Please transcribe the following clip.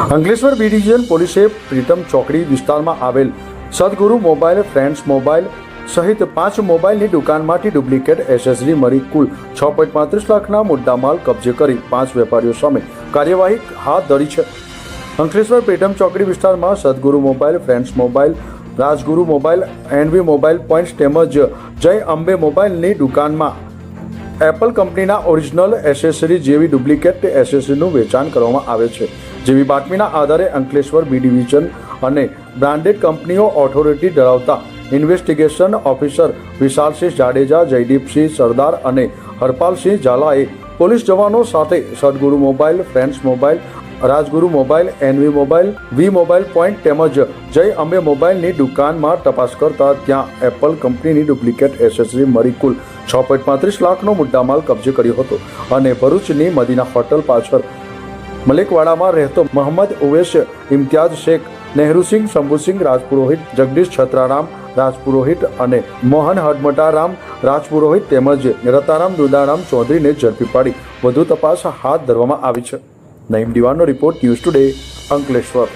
Ankleshwar B division પોલીસે પ્રીતમ ચોકડી વિસ્તારમાં આવેલ સદગુરુ મોબાઈલ, ફ્રેન્ડ્સ મોબાઈલ સહિત પાંચ મોબાઈલની દુકાનમાંથી ડુપ્લિકેટ એસએસડી મળી કુલ છ પોઈન્ટ પાંત્રીસ લાખના મુદ્દામાલ કબજે કરી પાંચ વેપારીઓ સામે કાર્યવાહી હાથ ધરી છે. અંકલેશ્વર પ્રીતમ ચોકડી વિસ્તારમાં Sadguru mobile, friends mobile, Rajguru mobile, NV mobile points તેમજ જય અંબે મોબાઈલની દુકાનમાં એપલ કંપનીના ઓરિજિનલ એસેસરી જેવી ડુપ્લિકેટ એસેસરીનું વેચાણ કરવામાં આવે છે. જેવી બાતમીના આધારે અંકલેશ્વર, બી ડિવિઝન અને બ્રાન્ડેડ કંપનીઓ ઓથોરિટી ધરાવતા ઇન્વેસ્ટિગેશન ઓફિસર વિશાલસિંહ જાડેજા, જયદીપસિંહ સરદાર અને હરપાલસિંહ ઝાલાએ પોલીસ જવાનો સાથે Sadguru mobile friends mobile Rajguru mobile NV mobile V mobile point તેમજ જય અંબે મોબાઈલની દુકાનમાં તપાસ કરતા ત્યાં એપલ કંપનીની ડુપ્લિકેટ એસેસરી મળી કુલ છ પોઈન્ટ પાંત્રીસ લાખનો મુદ્દામાલ કબજે કર્યો હતો અને ભરૂચની મદીના હોટલ પાછળ મલિકવાડામાં રહેતો મોહમ્મદ ઉવેશ ઇમ્તિયાઝ શેખ નહેરુસિંહ શંભુસિંહ રાજપુરોહિત જગદીશ છત્રારામ, રાજપુરોહિત અને મોહન હડમટારામ, રાજપુરોહિત તેમજ રતારામ દુદારામ ચૌધરીને ઝડપી પાડી. વધુ તપાસ હાથ ધરવામાં આવી છે. નઈમ દિવાનો રિપોર્ટ ન્યૂઝ ટુડે અંકલેશ્વર.